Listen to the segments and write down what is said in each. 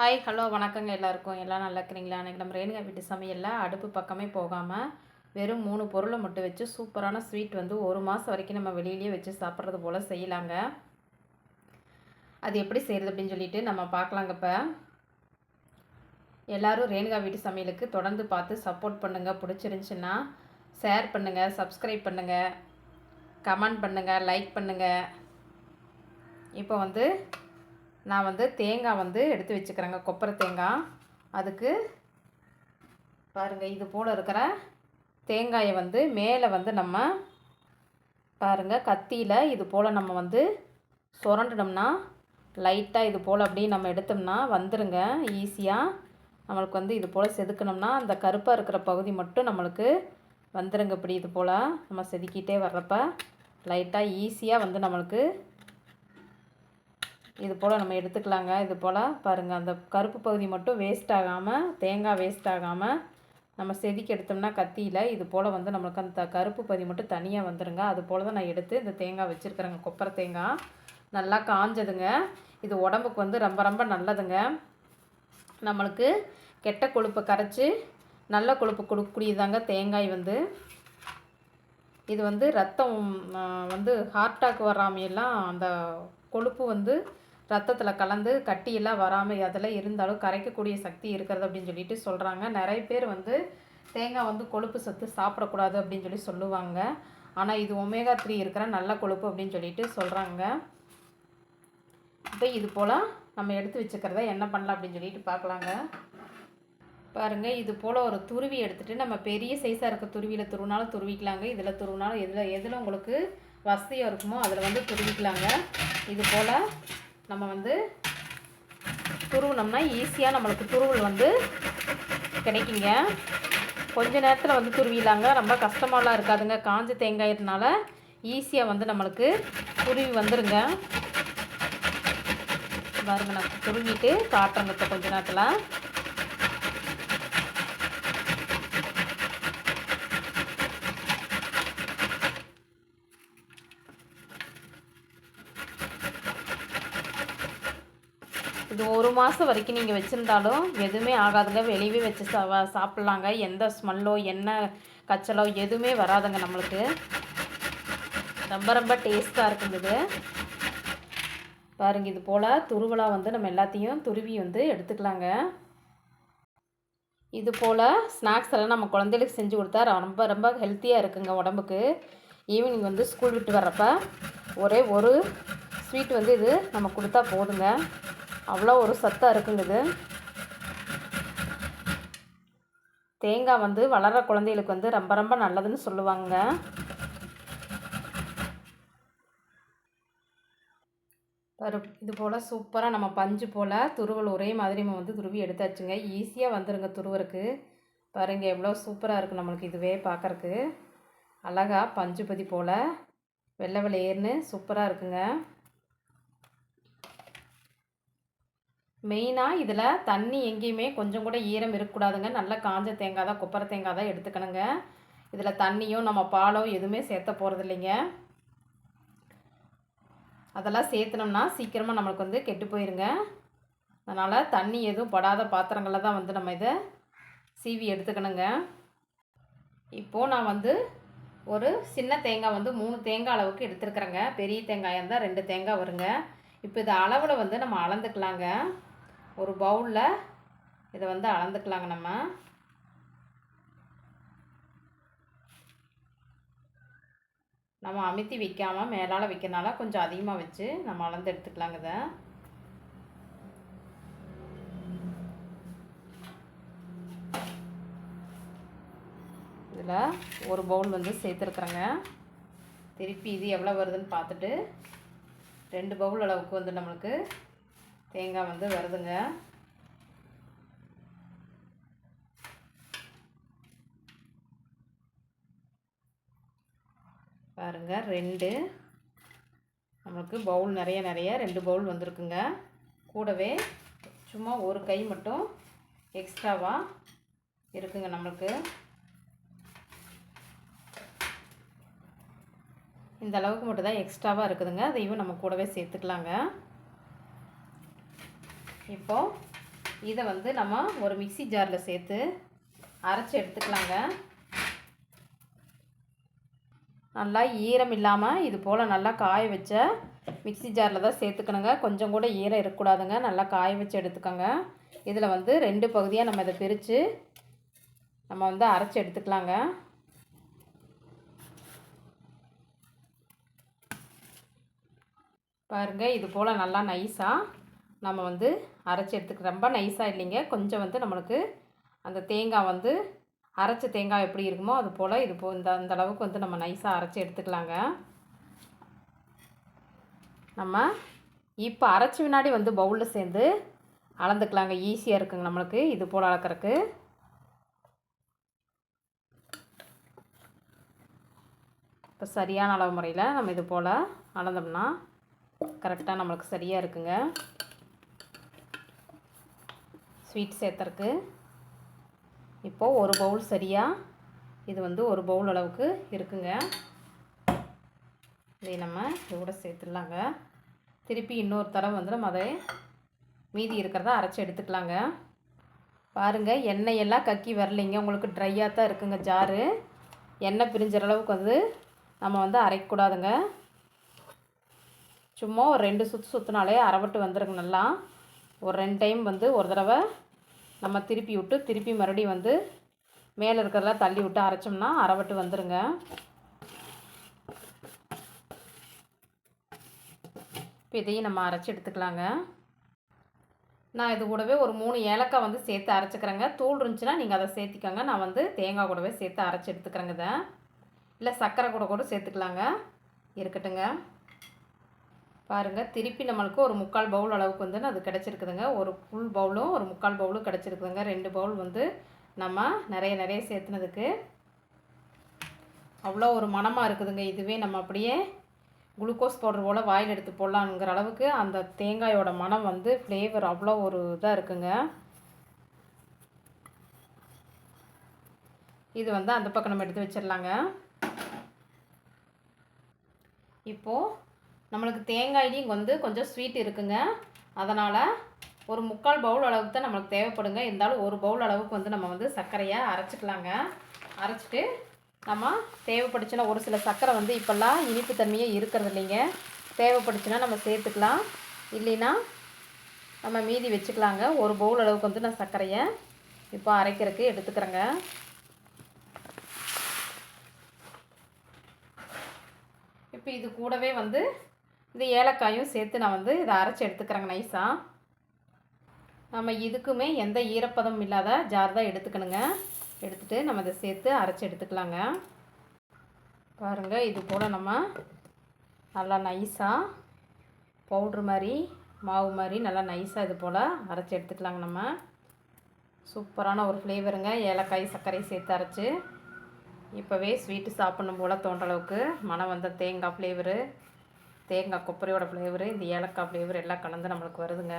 Hi hello வணக்கங்க எல்லாருக்கும். எல்லாம் நல்லா இருக்கிறீங்களா? அன்றைக்கி நம்ம ரேணுகா வீட்டு சமையலில் அடுப்பு பக்கமே போகாமல் வெறும் மூணு பொருளை மட்டும் வச்சு சூப்பரான ஸ்வீட் வந்து ஒரு மாதம் வரைக்கும் நம்ம வெளியிலேயே வச்சு சாப்பிட்றது போல் செய்யலாங்க. அது எப்படி செய்கிறது அப்படின்னு சொல்லிட்டு நம்ம பார்க்கலாங்க இப்போ. எல்லோரும் ரேணுகா வீட்டு சமையலுக்கு தொடர்ந்து பார்த்து சப்போர்ட் பண்ணுங்கள் பிடிச்சிருந்துச்சின்னா ஷேர் பண்ணுங்கள் சப்ஸ்கிரைப் பண்ணுங்கள் கமெண்ட் பண்ணுங்கள் லைக் பண்ணுங்கள் இப்போ வந்து நான் வந்து தேங்காய் வந்து எடுத்து வச்சுக்கிறேங்க. கொப்பரை தேங்காய். அதுக்கு பாருங்கள் இது போல் இருக்கிற தேங்காயை வந்து மேலே வந்து நம்ம பாருங்கள் கத்தியில் இது போல் நம்ம வந்து சுரண்டினோம்னா லைட்டாக இது போல் அப்படியே நம்ம எடுத்தோம்னா வந்துருங்க ஈஸியாக நம்மளுக்கு வந்து இது போல் செதுக்கணும்னா அந்த கருப்பாக இருக்கிற பகுதி மட்டும் நம்மளுக்கு வந்துருங்க இப்படி இது போல். நம்ம செதுக்கிட்டே வர்றப்ப லைட்டாக ஈஸியாக வந்து நம்மளுக்கு இது போல் நம்ம எடுத்துக்கலாங்க. இது போல் பாருங்கள் அந்த கருப்பு பகுதி மட்டும் வேஸ்ட் ஆகாமல் தேங்காய் வேஸ்ட் ஆகாமல் நம்ம செதுக்கி எடுத்தோம்னா கத்தியில் இது போல் வந்து நம்மளுக்கு அந்த கருப்பு பகுதி மட்டும் தனியாக வந்துடுங்க அது போல் தான் நான் எடுத்து இந்த தேங்காய் வச்சுருக்குறேங்க. கொப்பரை தேங்காய் நல்லா காஞ்சதுங்க. இது உடம்புக்கு வந்து ரொம்ப ரொம்ப நல்லதுங்க. நம்மளுக்கு கெட்ட கொழுப்பை கரைச்சி நல்ல கொழுப்பு கொடுக்கக்கூடியதாங்க தேங்காய் வந்து. இது வந்து ரத்தம் வந்து ஹார்ட் அட்டாக் வராமையெல்லாம் அந்த கொழுப்பு வந்து ரத்தத்தில் கலந்து கட்டியெல்லாம் வராமல் அதில் இருந்தாலும் கரைக்கக்கூடிய சக்தி இருக்கிறது அப்படின்னு சொல்லிட்டு சொல்கிறாங்க நிறைய பேர் வந்து தேங்காய் வந்து கொழுப்பு சத்து சாப்பிடக்கூடாது அப்படின்னு சொல்லி சொல்லுவாங்க. ஆனால் இது ஒமேகா த்ரீ இருக்கிற நல்ல கொழுப்பு அப்படின்னு சொல்லிட்டு சொல்கிறாங்க இப்போ இது போல் நம்ம எடுத்து வச்சுக்கிறத என்ன பண்ணலாம் அப்படின்னு சொல்லிட்டு பார்க்கலாங்க. பாருங்கள் இது போல் ஒரு துருவி எடுத்துகிட்டு நம்ம பெரிய சைஸாக இருக்க துருவியில் துருவினாலும் துருவிக்கலாங்க. இதில் துருவினாலும் எதில் எதில் உங்களுக்கு வசதியாக இருக்குமோ அதில் வந்து துருவிக்கலாங்க. இது போல் நம்ம வந்து துருவினோம்னா ஈஸியாக நம்மளுக்கு துருவல் வந்து கிடைக்குங்க. கொஞ்ச நேரத்தில் வந்து துருவிலாங்க ரொம்ப கஷ்டமாலாம் இருக்காதுங்க. காஞ்ச தேங்காயினால ஈஸியாக வந்து நம்மளுக்கு துருவி வந்துடுங்க பாருங்க நான் துருவிட்டு காட்டுறேங்க இப்போ கொஞ்ச நேரத்தில். இது ஒரு மாதம் வரைக்கும் நீங்கள் வச்சுருந்தாலும் எதுவுமே ஆகாதுங்க. வெளியவே வச்சு சா சாப்பிட்லாங்க. எந்த ஸ்மெல்லோ என்ன கச்சலோ எதுவுமே வராதுங்க நம்மளுக்கு. ரொம்ப ரொம்ப டேஸ்ட்டாக இருக்குது பாருங்கள் பாருங்க இது போல் துருவலாக வந்து நம்ம எல்லாத்தையும் துருவி வந்து எடுத்துக்கலாங்க. இது போல் ஸ்நாக்ஸ் எல்லாம் நம்ம குழந்தைகளுக்கு செஞ்சு கொடுத்தா ரொம்ப ரொம்ப ஹெல்த்தியாக இருக்குங்க உடம்புக்கு. ஈவினிங் வந்து ஸ்கூல் விட்டு வர்றப்ப ஒரே ஒரு ஸ்வீட் வந்து இது நம்ம கொடுத்தா போதுங்க. அவ்வளோ ஒரு சத்தாக இருக்குங்க இது தேங்காய் வந்து வளர்கிற குழந்தைகளுக்கு வந்து ரொம்ப ரொம்ப நல்லதுன்னு சொல்லுவாங்க. இது போல் சூப்பராக நம்ம பஞ்சு போல் துருவல் ஒரே மாதிரி நம்ம வந்து துருவி எடுத்தாச்சுங்க. ஈஸியாக வந்துடுங்க துருவருக்கு. பாருங்க எவ்வளோ சூப்பராக இருக்குது நம்மளுக்கு இதுவே பார்க்குறக்கு அழகாக பஞ்சு பதி போல் வெள்ளை வெள்ளையர்னு சூப்பராக இருக்குங்க. மெயினாக இதில் தண்ணி எங்கேயுமே கொஞ்சம் கூட ஈரம் இருக்கக்கூடாதுங்க. நல்லா காஞ்ச தேங்காய் தான் கொப்பரை தேங்காய் தான் எடுத்துக்கணுங்க. இதில் தண்ணியும் நம்ம பாலோ எதுவுமே சேர்த்த போகிறது இல்லைங்க அதெல்லாம் சேர்த்துனோம்னா சீக்கிரமாக நம்மளுக்கு வந்து கெட்டு போயிருங்க. அதனால் தண்ணி எதுவும் படாத பாத்திரங்களில் தான் வந்து நம்ம இதை சீவி எடுத்துக்கணுங்க. இப்போது நான் வந்து ஒரு சின்ன தேங்காய் வந்து மூணு தேங்காய் அளவுக்கு எடுத்துருக்குறேங்க. பெரிய தேங்காயாக இருந்தால் ரெண்டு தேங்காய் வருங்க. இப்போ இது அளவில் வந்து நம்ம அளந்துக்கலாங்க. ஒரு பவுலில் இதை வந்து அளந்துக்கலாங்க நம்ம. நம்ம அமுத்தி வைக்காமல் மேலால் வைக்கிறனால கொஞ்சம் அதிகமாக வச்சு நம்ம அளந்து எடுத்துக்கலாங்க இதை. இதில் ஒரு பவுல் வந்து சேர்த்துருக்குறேங்க. திருப்பி இது எவ்வளோ வருதுன்னு பார்த்துட்டு ரெண்டு பவுல் அளவுக்கு வந்து நம்மளுக்கு தேங்காய் வந்து வருதுங்க. பாருங்கள் ரெண்டு. நம்மளுக்கு பவுல் நிறைய நிறைய ரெண்டு பவுல் வந்திருக்குங்க. கூடவே சும்மா ஒரு கை மட்டும் எக்ஸ்ட்ராவாக இருக்குங்க நம்மளுக்கு. இந்த அளவுக்கு மட்டும் தான் எக்ஸ்ட்ராவாக இருக்குதுங்க. அதையும் நம்ம கூடவே சேர்த்துக்கலாங்க. இப்போது இதை வந்து நம்ம ஒரு மிக்ஸி ஜாரில் சேர்த்து அரைச்சி எடுத்துக்கலாங்க. நல்லா ஈரம் இல்லாமல் இது போல் நல்லா காய வச்ச மிக்ஸி ஜாரில் தான் சேர்த்துக்கணுங்க. கொஞ்சம் கூட ஈரம் இருக்கக்கூடாதுங்க. நல்லா காய வச்சு எடுத்துக்கோங்க. இதில் வந்து ரெண்டு பகுதியாக நம்ம இதை பிரித்து நம்ம வந்து அரைச்சி எடுத்துக்கலாங்க. பாருங்கள் இது போல் நல்லா நைஸாக நம்ம வந்து அரைச்சி எடுத்துக்க ரொம்ப நைஸாக இல்லைங்க. கொஞ்சம் வந்து நம்மளுக்கு அந்த தேங்காய் வந்து அரைச்ச தேங்காய் எப்படி இருக்குமோ அது போல் இது போ இந்த அந்த அளவுக்கு வந்து நம்ம நைஸாக அரைச்சி எடுத்துக்கலாங்க. நம்ம இப்போ அரைச்ச வினாடி வந்து பவுலில் சேர்ந்து அளந்துக்கலாங்க. ஈஸியாக இருக்குங்க நம்மளுக்கு இது போல் அளக்கறக்கு. இப்போ சரியான அளவு முறையில் நம்ம இது போல் அளந்தோம்னா கரெக்டாக நம்மளுக்கு சரியாக இருக்குங்க. ஸ்வீட் சேர்த்துறக்கு இப்போது ஒரு பவுல் சரியாக இது வந்து ஒரு பவுல் அளவுக்கு இருக்குங்க. இதை நம்ம இதோட சேர்த்துடலாங்க. திருப்பி இன்னொரு தடவை வந்து நம்ம அதை மீதி இருக்கிறத அரைச்சி எடுத்துக்கலாங்க. பாருங்கள் எண்ணெய் எல்லாம் கக்கி வரலைங்க. உங்களுக்கு ட்ரையாக தான் இருக்குங்க ஜாரு எண்ணெய் பிரிஞ்சிற அளவுக்கு வந்து நம்ம வந்து அரைக்கக்கூடாதுங்க. சும்மா ஒரு ரெண்டு சுற்று சுற்றினாலே அரைவட்டு வந்துருங்க நல்லா. ஒரு ரெண்டு டைம் வந்து ஒரு தடவை நம்ம திருப்பி விட்டு திருப்பி மறுபடியும் வந்து மேலே இருக்கிறதெல்லாம் தள்ளி விட்டு அரைச்சோம்னா அரைவட்டு வந்துடுங்க இப்போ இதையும் நம்ம அரைச்சி எடுத்துக்கலாங்க. நான் இது கூடவே ஒரு மூணு ஏலக்காய் வந்து சேர்த்து அரைச்சிக்கிறேங்க. தூள் இருந்துச்சுன்னா நீங்கள் அதை சேர்த்திக்கோங்க. நான் வந்து தேங்காய் கூடவே சேர்த்து அரைச்சி எடுத்துக்கிறேங்க இதை. இல்லை சர்க்கரை கூட கூட சேர்த்துக்கலாங்க. இருக்கட்டுங்க. பாருங்கள் திருப்பி நம்மளுக்கு ஒரு முக்கால் பவுல் அளவுக்கு வந்து அது கிடச்சிருக்குதுங்க. ஒரு ஃபுல் பவுலும் ஒரு முக்கால் பவுலும் கிடச்சிருக்குதுங்க. ரெண்டு பவுல் வந்து நம்ம நிறைய நிறைய சேர்த்துனதுக்கு. அவ்வளோ ஒரு மணமாக இருக்குதுங்க. இதுவே நம்ம அப்படியே குளுக்கோஸ் பவுடர் போல் வாயில் எடுத்து போடலாங்கிற அளவுக்கு அந்த தேங்காயோட மனம் வந்து ஃப்ளேவர் அவ்வளோ ஒரு இதாக இருக்குங்க. இது வந்து அந்த பக்கம் நம்ம எடுத்து வச்சிடலாங்க. இப்போது நம்மளுக்கு தேங்காயிலையும் வந்து கொஞ்சம் ஸ்வீட் இருக்குங்க. அதனால் ஒரு முக்கால் பவுல் அளவுக்கு தான் நம்மளுக்கு தேவைப்படுங்க. இருந்தாலும் ஒரு பவுல் அளவுக்கு வந்து நம்ம வந்து சர்க்கரையை அரைச்சிக்கலாங்க. அரைச்சிட்டு நம்ம தேவைப்படுச்சுன்னா ஒரு சில சர்க்கரை வந்து இப்போல்லாம் இனிப்பு தன்மையே இருக்கிறது இல்லைங்க. தேவைப்படுச்சுன்னா நம்ம சேர்த்துக்கலாம். இல்லைன்னா நம்ம மீதி வச்சுக்கலாங்க. ஒரு பவுல் அளவுக்கு வந்து நான் சர்க்கரையை இப்போ அரைக்கிறதுக்கு எடுத்துக்கிறேங்க. இப்போ இது கூடவே வந்து இந்த ஏலக்காயும் சேர்த்து நான் வந்து இதை அரைச்சி எடுத்துக்கிறேங்க நைஸாக நம்ம இதுக்குமே எந்த ஈரப்பதம் இல்லாத ஜார் தான் எடுத்துக்கணுங்க. எடுத்துகிட்டு நம்ம இதை சேர்த்து அரைச்சி எடுத்துக்கலாங்க. பாருங்கள் இது போல் நம்ம நல்லா நைஸாக பவுட்ரு மாதிரி மாவு மாதிரி நல்லா நைஸாக இது போல் அரைச்சி எடுத்துக்கலாங்க நம்ம. சூப்பரான ஒரு ஃப்ளேவருங்க ஏலக்காய் சர்க்கரை சேர்த்து அரைச்சி. இப்போவே ஸ்வீட்டு சாப்பிட்ணும் போல் தோன்ற அளவுக்கு. மனம் வந்த தேங்காய் ஃப்ளேவரு தேங்காய் கொப்பரையோட ஃப்ளேவரு இந்த ஏலக்காய் ஃப்ளேவர் எல்லாம் கலந்து நம்மளுக்கு வருதுங்க.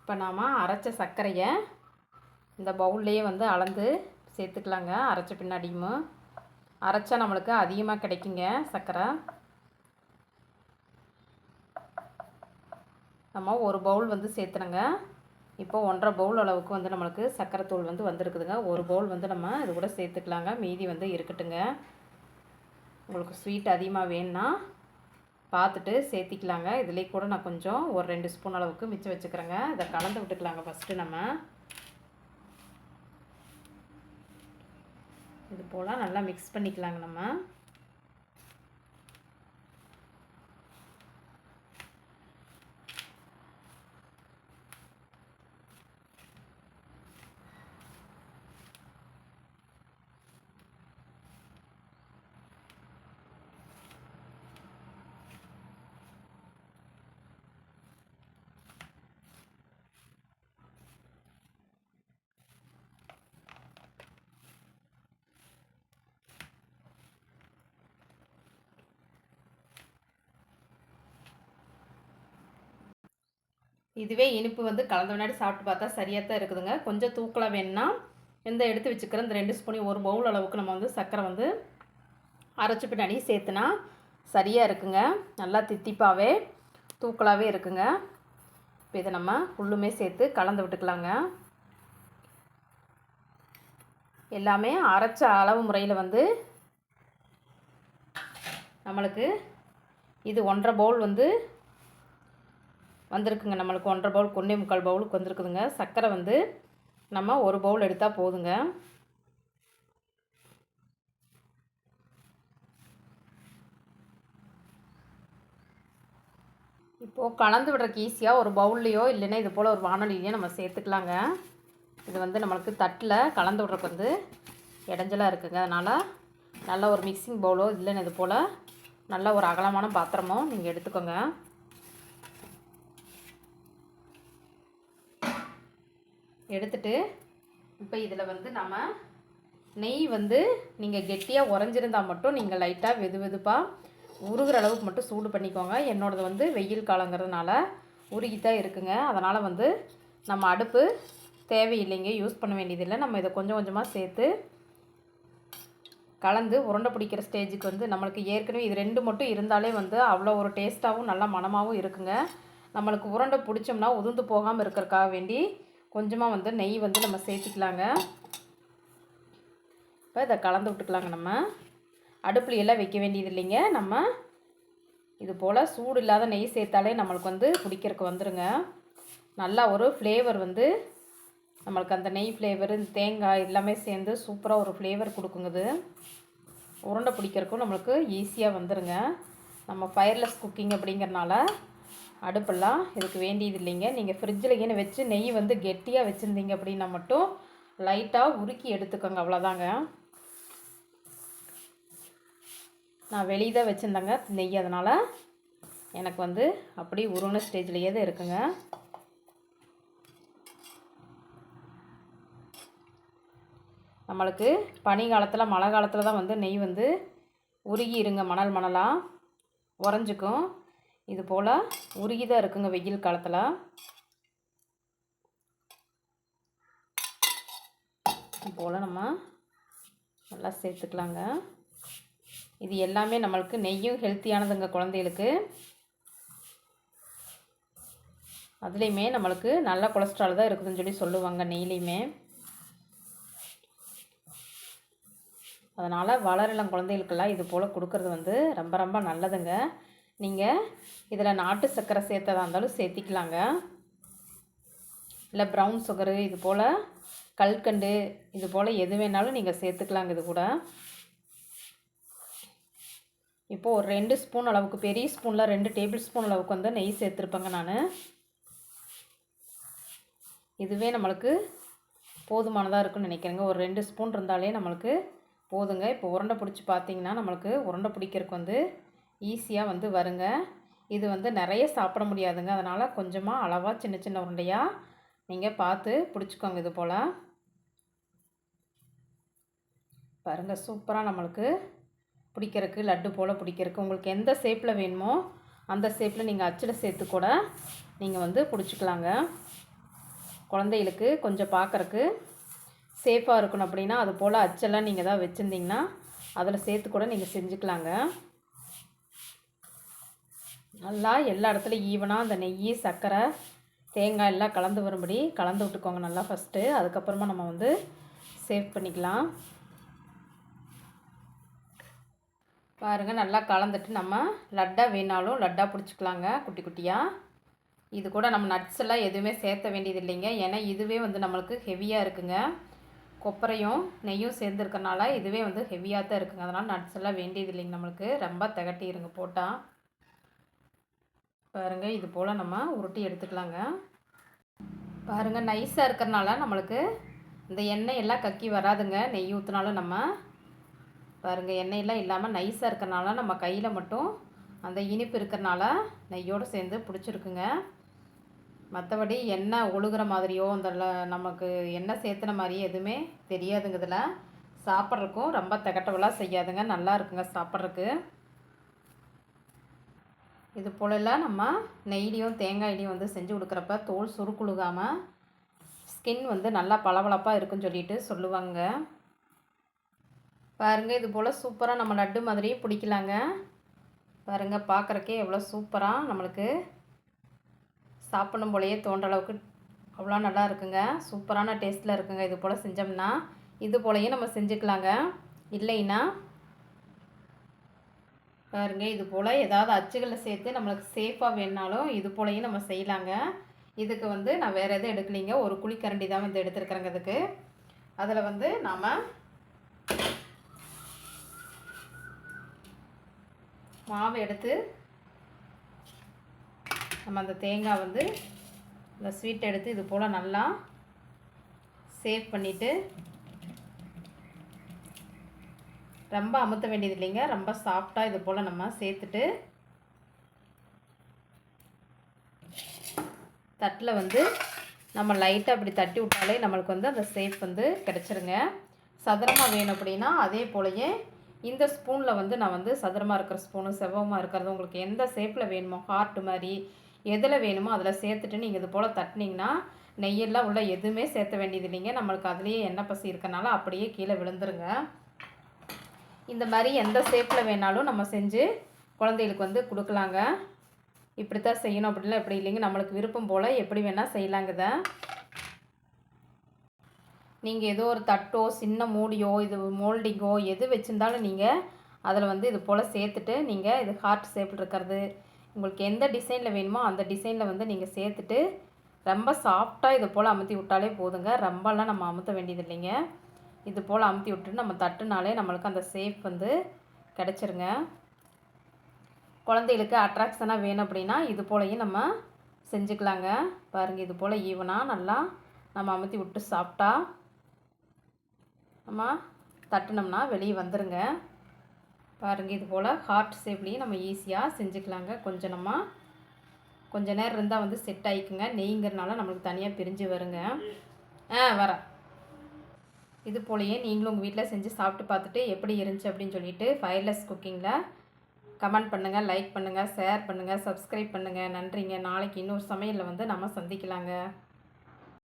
இப்போ நாம் அரைச்ச சர்க்கரையை இந்த பவுல்லையே வந்து அளந்து சேர்த்துக்கலாங்க. அரைச்ச பின்னாடியும். அரைச்சா நம்மளுக்கு அதிகமாக கிடைக்குங்க சர்க்கரை. நம்ம ஒரு பவுல் வந்து சேர்த்துனங்க இப்போ ஒன்றரை பவுல் அளவுக்கு வந்து நம்மளுக்கு சர்க்கரை தூள் வந்து வந்திருக்குதுங்க. ஒரு பவுல் வந்து நம்ம இது கூட சேர்த்துக்கலாங்க. மீதி வந்து இருக்கட்டுங்க. உங்களுக்கு ஸ்வீட் அதிகமாக வேணும்னா பார்த்துட்டு சேர்த்திக்கலாங்க. இதுலேயே கூட நான் கொஞ்சம் ஒரு ரெண்டு ஸ்பூன் அளவுக்கு மிச்சம் வச்சுக்கிறேங்க. இதை கலந்து விட்டுக்கலாங்க ஃபஸ்ட்டு நம்ம. இது போல் நல்லா மிக்ஸ் பண்ணிக்கலாங்க நம்ம. இதுவே இனிப்பு வந்து கலந்த முன்னாடி சாப்பிட்டு பார்த்தா சரியாக தான் இருக்குதுங்க. கொஞ்சம் தூக்கலாக வேணும்னா இந்த எடுத்து வச்சுக்கிற இந்த ரெண்டு ஸ்பூனி ஒரு பவுல் அளவுக்கு நம்ம வந்து சர்க்கரை வந்து அரைச்சி பின்னாடி சேர்த்துனா சரியாக இருக்குங்க. நல்லா தித்திப்பாகவே தூக்கலாகவே இருக்குங்க. இப்போ இதை நம்ம ஃபுல்லுமே சேர்த்து கலந்து விட்டுக்கலாங்க. எல்லாமே அரைச்ச அளவு முறையில் வந்து நம்மளுக்கு இது ஒன்றரை பவுல் வந்து வந்திருக்குங்க. நம்மளுக்கு ஒன்றரை பவுல் கொன்னே முக்கால் பவுலுக்கு வந்திருக்குதுங்க. சர்க்கரை வந்து நம்ம ஒரு பவுல் எடுத்தால் போதுங்க. இப்போது கலந்து விடுறக்கு ஈஸியாக ஒரு பவுல்லையோ இல்லைன்னா இது போல் ஒரு வானொலியிலையோ நம்ம சேர்த்துக்கலாங்க. இது வந்து நம்மளுக்கு தட்டில் கலந்து விடுறக்கு வந்து இடைஞ்சலாக இருக்குங்க. அதனால் நல்ல ஒரு மிக்சிங் பவுலோ இல்லைன்னு இது போல் நல்ல ஒரு அகலமான பாத்திரமோ நீங்கள் எடுத்துக்கோங்க. எடுத்துட்டு இப்போ இதில் வந்து நம்ம நெய் வந்து நீங்கள் கெட்டியாக உறைஞ்சிருந்தால் மட்டும் நீங்கள் லைட்டாக வெது வெதுப்பாக உருகிற அளவுக்கு மட்டும் சூடு பண்ணிக்கோங்க. என்னோடது வந்து வெயில் காலங்கிறதுனால உருகித்தான் இருக்குங்க. அதனால் வந்து நம்ம அடுப்பு தேவையில்லைங்க யூஸ் பண்ண வேண்டியதில்லை. நம்ம இதை கொஞ்சம் கொஞ்சமாக சேர்த்து கலந்து உருண்டை பிடிக்கிற ஸ்டேஜுக்கு வந்து நம்மளுக்கு ஏற்கனவே இது ரெண்டு மட்டும் இருந்தாலே வந்து அவ்வளோ ஒரு டேஸ்ட்டாகவும் நல்லா மனமாகவும் இருக்குங்க. நம்மளுக்கு உருண்டை பிடிச்சோம்னா உதிர்ந்து போகாமல் இருக்கிறக்காக வேண்டி கொஞ்சமாக வந்து நெய் வந்து நம்ம சேர்த்திக்கலாங்க. இப்போ இதை கலந்து விட்டுக்கலாங்க நம்ம. அடுப்பில் எல்லாம் வைக்க வேண்டியது இல்லைங்க. நம்ம இது போல் சூடு இல்லாத நெய் சேர்த்தாலே நம்மளுக்கு வந்து குடிக்கிறதுக்கு வந்துடுங்க நல்லா ஒரு ஃப்ளேவர் வந்து நம்மளுக்கு அந்த நெய் ஃப்ளேவர் தேங்காய் எல்லாமே சேர்ந்து சூப்பராக ஒரு ஃப்ளேவர் கொடுக்குங்குது உருண்டை பிடிக்கிறக்கும் நம்மளுக்கு ஈஸியாக வந்துடுங்க நம்ம ஃபயர்லெஸ் குக்கிங் அப்படிங்கிறனால அடுப்பெல்லாம் இதுக்கு வேண்டியது இல்லைங்க. நீங்கள் ஃப்ரிட்ஜில் ஏன்னு வச்சு நெய் வந்து கெட்டியாக வச்சுருந்தீங்க அப்படின்னா மட்டும் லைட்டாக உருக்கி எடுத்துக்கோங்க. அவ்வளோதாங்க நான் வெளியே தான் வச்சுருந்தேங்க. நெய் அதனால் எனக்கு வந்து அப்படி உருவன ஸ்டேஜ்லேயே தான் இருக்குங்க. நம்மளுக்கு பனி காலத்தில் மழை காலத்தில் தான் வந்து நெய் வந்து உருகி இருங்க. மணல் மணலாக உறைஞ்சிக்கும். இது போல் உருகி தான் இருக்குங்க வெயில் காலத்தில். இது போல் நம்ம நல்லா சேர்த்துக்கலாங்க. இது எல்லாமே நம்மளுக்கு நெய்யும் ஹெல்த்தியானதுங்க குழந்தைகளுக்கு. அதுலேயுமே நம்மளுக்கு நல்ல கொலஸ்ட்ரால் தான் இருக்குதுன்னு சொல்லி சொல்லுவாங்க நெய்லேயுமே. அதனால் வளரிளம் குழந்தைகளுக்கெல்லாம் இது போல் கொடுக்கறது வந்து ரொம்ப ரொம்ப நல்லதுங்க. நீங்கள் இதில் நாட்டு சர்க்கரை சேர்த்ததாக இருந்தாலும் சேர்த்திக்கலாங்க. இல்லை ப்ரௌன் சுகரு இது போல் கல்கண்டு இது போல் எது வேணாலும் நீங்கள் சேர்த்துக்கலாங்க இது கூட. இப்போது ஒரு ரெண்டு ஸ்பூன் அளவுக்கு பெரிய ஸ்பூனில் ரெண்டு டேபிள் ஸ்பூன் அளவுக்கு வந்து நெய் சேர்த்துருப்பேங்க நான். இதுவே நம்மளுக்கு போதுமானதாக இருக்குன்னு நினைக்கிறேங்க. ஒரு ரெண்டு ஸ்பூன் இருந்தாலே நம்மளுக்கு போதுங்க. இப்போ உருண்டை பிடிச்சி பார்த்தீங்கன்னா நம்மளுக்கு உருண்டை பிடிக்கிறதுக்கு வந்து ஈஸியாக வந்து வருங்க. இது வந்து நிறைய சாப்பிட முடியாதுங்க. அதனால் கொஞ்சமாக அளவாக சின்ன சின்ன உருண்டையாக நீங்கள் பார்த்து பிடிச்சிக்கோங்க இது போல். பாருங்கள் சூப்பராக நம்மளுக்கு பிடிக்கிறதுக்கு லட்டு போல் பிடிக்கிறதுக்கு உங்களுக்கு எந்த ஷேப்பில் வேணுமோ அந்த ஷேப்பில் நீங்கள் அச்சில் சேர்த்து கூட நீங்கள் வந்து பிடிச்சிக்கலாங்க. குழந்தைகளுக்கு கொஞ்சம் பார்க்குறக்கு சேஃபாக இருக்கணும் அப்படின்னா அது போல் அச்செல்லாம் நீங்கள் தான் வச்சுருந்தீங்கன்னா அதில் சேர்த்து கூட நீங்கள் செஞ்சுக்கலாங்க. நல்லா எல்லா இடத்துலையும் ஈவனாக அந்த நெய் சர்க்கரை தேங்காய் எல்லாம் கலந்து வரும்படி கலந்து விட்டுக்கோங்க நல்லா ஃபஸ்ட்டு அதுக்கப்புறமா நம்ம வந்து சேவ் பண்ணிக்கலாம். பாருங்கள் நல்லா கலந்துட்டு நம்ம லட்டாக வேணாலும் லட்டாக பிடிச்சிக்கலாங்க குட்டி குட்டியாக இது கூட நம்ம நட்ஸ் எல்லாம் எதுவுமே சேர்த்த வேண்டியது இல்லைங்க. ஏன்னா இதுவே வந்து நம்மளுக்கு ஹெவியாக இருக்குங்க. கொப்பரையும் நெய்யும் சேர்ந்துருக்கனால இதுவே வந்து ஹெவியாக தான் இருக்குங்க. அதனால் நட்ஸ் எல்லாம் வேண்டியது இல்லைங்க நம்மளுக்கு. ரொம்ப திகட்டிருங்க போட்டால் பாருங்கள் இது போல் நம்ம உருட்டி எடுத்துக்கலாங்க. பாருங்கள் நைஸாக இருக்கிறனால நம்மளுக்கு இந்த எண்ணெய் எல்லாம் கக்கி வராதுங்க. நெய் ஊற்றினாலும் நம்ம பாருங்கள் எண்ணெயெல்லாம் இல்லாமல் நைஸாக இருக்கிறனால நம்ம கையில் மட்டும் அந்த இனிப்பு இருக்கிறனால நெய்யோடு சேர்ந்து பிடிச்சிருக்குங்க. மற்றபடி எண்ணெய் ஒழுகிற மாதிரியோ அந்த நமக்கு எண்ணெய் சேர்த்துன மாதிரியோ எதுவுமே தெரியாதுங்க இதில். சாப்பிட்றக்கும் ரொம்ப திகட்டவெல்லாம் செய்யாதுங்க. நல்லா இருக்குங்க சாப்பிட்றதுக்கு. இது போலலாம் நம்ம நெய்லையும் தேங்காயிலையும் வந்து செஞ்சு கொடுக்குறப்ப தோல் சுருக்குழுகாமல் ஸ்கின் வந்து நல்லா பளபளப்பாக இருக்குன்னு சொல்லிட்டு சொல்லுவாங்க. பாருங்கள் இது போல் சூப்பராக நம்ம லட்டு மாதிரியே பிடிக்கலாங்க. பாருங்கள் பார்க்குறக்கே எவ்வளோ சூப்பராக நம்மளுக்கு சாப்பிடும் போலயே தோன்ற அளவுக்கு அவ்வளோ நல்லா இருக்குங்க. சூப்பரான டேஸ்ட்டில் இருக்குங்க. இது போல் செஞ்சோம்னா இது போலையும் நம்ம செஞ்சுக்கலாங்க. இல்லைன்னா பாருங்க இது போல் ஏதாவது அச்சுகளை சேர்த்து நம்மளுக்கு சேஃபாக வேணுனாலும் இது போலையும் நம்ம செய்யலாங்க. இதுக்கு வந்து நான் வேறு எதுவும் எடுக்கலைங்க. ஒரு குழிக்கரண்டி தான் வந்து எடுத்துருக்குறேங்க இதுக்கு. அதில் வந்து நாம் மாவு எடுத்து நம்ம அந்த தேங்காய் வந்து இந்த ஸ்வீட் எடுத்து இது போல் நல்லா சேவ் பண்ணிவிட்டு ரொம்ப அமுத்த வேண்டியது இல்லைங்க ரொம்ப சாஃப்டாக இது போல் நம்ம சேர்த்துட்டு தட்டில் வந்து நம்ம லைட்டாக அப்படி தட்டி விட்டாலே நம்மளுக்கு வந்து அந்த ஷேப் வந்து கிடச்சிருங்க. சதுரமாக வேணும் அப்படின்னா அதே போலயே இந்த ஸ்பூனில் வந்து நான் வந்து சதுரமாக இருக்கிற ஸ்பூனு செவ்வமாக இருக்கிறது உங்களுக்கு எந்த ஷேப்பில் வேணுமோ ஹார்ட் மாதிரி எதில் வேணுமோ அதில் சேர்த்துட்டு நீங்கள் இது போல் தட்டினீங்கன்னா நெய்யெல்லாம் உள்ள எதுவுமே சேர்த்த வேண்டியது இல்லைங்க நம்மளுக்கு அதுலேயே எண்ணெய் பசி இருக்கனால அப்படியே கீழே விழுந்துருங்க. இந்த மாதிரி எந்த ஷேப்பில் வேணாலும் நம்ம செஞ்சு குழந்தைகளுக்கு வந்து கொடுக்கலாங்க. இப்படி தான் செய்யணும் அப்படிலாம் எப்படி இல்லைங்க? நம்மளுக்கு விருப்பம் போல் எப்படி வேணால் செய்யலாங்கத? நீங்கள் ஏதோ ஒரு தட்டோ சின்ன மூடியோ இது மோல்டிங்கோ எது வச்சுருந்தாலும் நீங்கள் அதில் வந்து இது போல் சேர்த்துட்டு நீங்கள் இது ஹார்ட் ஷேப்பில் இருக்கிறது. உங்களுக்கு எந்த டிசைனில் வேணுமோ அந்த டிசைனில் வந்து நீங்கள் சேர்த்துட்டு ரொம்ப சாஃப்டாக இது போல் அமுத்தி விட்டாலே போதுங்க. ரொம்பலாம் நம்ம அமுத்த வேண்டியது இல்லைங்க இது போல் அமுத்தி விட்டுட்டு நம்ம தட்டுனாலே நம்மளுக்கு அந்த சேஃப் வந்து கிடச்சிருங்க. குழந்தைகளுக்கு அட்ராக்ஷனாக வேணும் அப்படின்னா இது போலையும் நம்ம செஞ்சுக்கலாங்க. பாருங்கள் இது போல் ஈவனாக நல்லா நம்ம அமுத்தி விட்டு சாப்பிட்டா நம்ம தட்டினோம்னா வெளியே வந்துடுங்க பாருங்கள் இது போல் ஹார்ட் ஷேப்லேயும் நம்ம ஈஸியாக செஞ்சுக்கலாங்க. கொஞ்சம் நம்ம கொஞ்ச நேரம் இருந்தால் வந்து செட் ஆகிக்குங்க நெய்ங்கிறனால நம்மளுக்கு தனியாக பிரிஞ்சு வருங்க. ஆ வரேன். இது போலயே நீங்களும் உங்கள் வீட்டில் செஞ்சு சாப்பிட்டு பார்த்துட்டு எப்படி இருந்துச்சு அப்படின்னு சொல்லிட்டு ஃபயர்லெஸ் குக்கிங்கில் கமெண்ட் பண்ணுங்கள் லைக் பண்ணுங்கள் ஷேர் பண்ணுங்கள் சப்ஸ்கிரைப் பண்ணுங்கள் நன்றிங்க. நாளைக்கு இன்னொரு சமையலில் வந்து நம்ம சந்திக்கலாங்க.